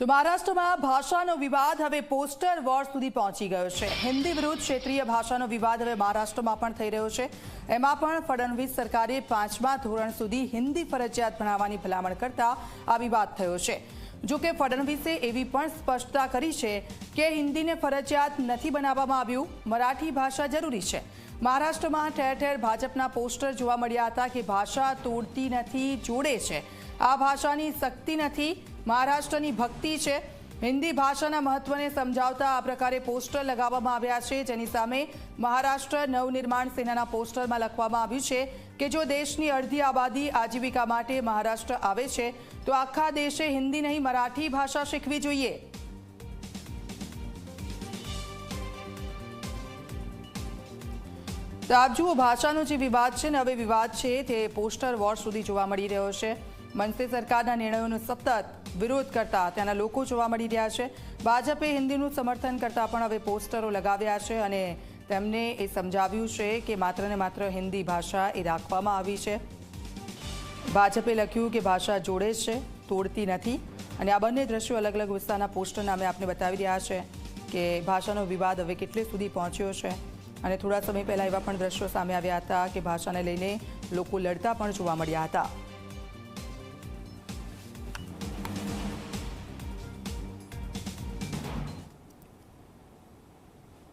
તો મહારાષ્ટ્રમાં ભાષાનો વિવાદ હવે પોસ્ટર વોર સુધી પહોંચી ગયો છે. હિન્દી વિરુદ્ધ ક્ષેત્રીય ભાષાનો વિવાદ હવે મહારાષ્ટ્રમાં પણ થઈ રહ્યો છે. એમાં પણ ફડણવીસ સરકારે પાંચમા ધોરણ સુધી હિન્દી ફરજિયાત ભણાવવાની ભલામણ કરતા આ વિવાદ થયો છે. જો કે ફડણવીસે એવી પણ સ્પષ્ટતા કરી છે કે હિન્દીને ફરજિયાત નથી બનાવવામાં આવ્યું. મરાઠી ભાષા જરૂરી છે. મહારાષ્ટ્રમાં ઠેર ઠેર ભાજપના પોસ્ટર જોવા મળ્યા હતા કે ભાષા તોડતી નથી, જોડે છે. આ ભાષાની શક્તિ નથી, મહારાષ્ટ્રની ભક્તિ છે. હિન્દી ભાષાના મહત્વને સમજાવતા આ પ્રકારે પોસ્ટર લગાવવામાં આવ્યા છે, જેની સામે મહારાષ્ટ્ર નવનિર્માણ સેનાના પોસ્ટરમાં લખવામાં આવ્યું છે કે જો દેશની અડધી આબાદી આજીવિકા માટે મહારાષ્ટ્ર આવે છે, તો આખા દેશે હિન્દી નહીં, મરાઠી ભાષા શીખવી જોઈએ. તો આપ જુઓ, ભાષાનો જે વિવાદ છે ને, હવે વિવાદ છે તે પોસ્ટર વોર સુધી જોવા મળી રહ્યો છે. મનસે સરકારના નિર્ણયોનો સતત વિરોધ કરતા ત્યાંના લોકો જોવા મળી રહ્યા છે. ભાજપે હિન્દીનું સમર્થન કરતા પણ હવે પોસ્ટરો લગાવ્યા છે અને તેમને એ સમજાવ્યું છે કે માત્ર ને માત્ર હિન્દી ભાષા એ રાખવામાં આવી છે. ભાજપે લખ્યું કે ભાષા જોડે છે, તોડતી નથી. અને આ બંને દ્રશ્યો અલગ અલગ વિસ્તારના પોસ્ટરના અમે આપને બતાવી રહ્યા છે કે ભાષાનો વિવાદ હવે કેટલે સુધી પહોંચ્યો છે. અને થોડા સમય પહેલાં એવા પણ દ્રશ્યો સામે આવ્યા હતા કે ભાષાને લઈને લોકો લડતા પણ જોવા મળ્યા હતા.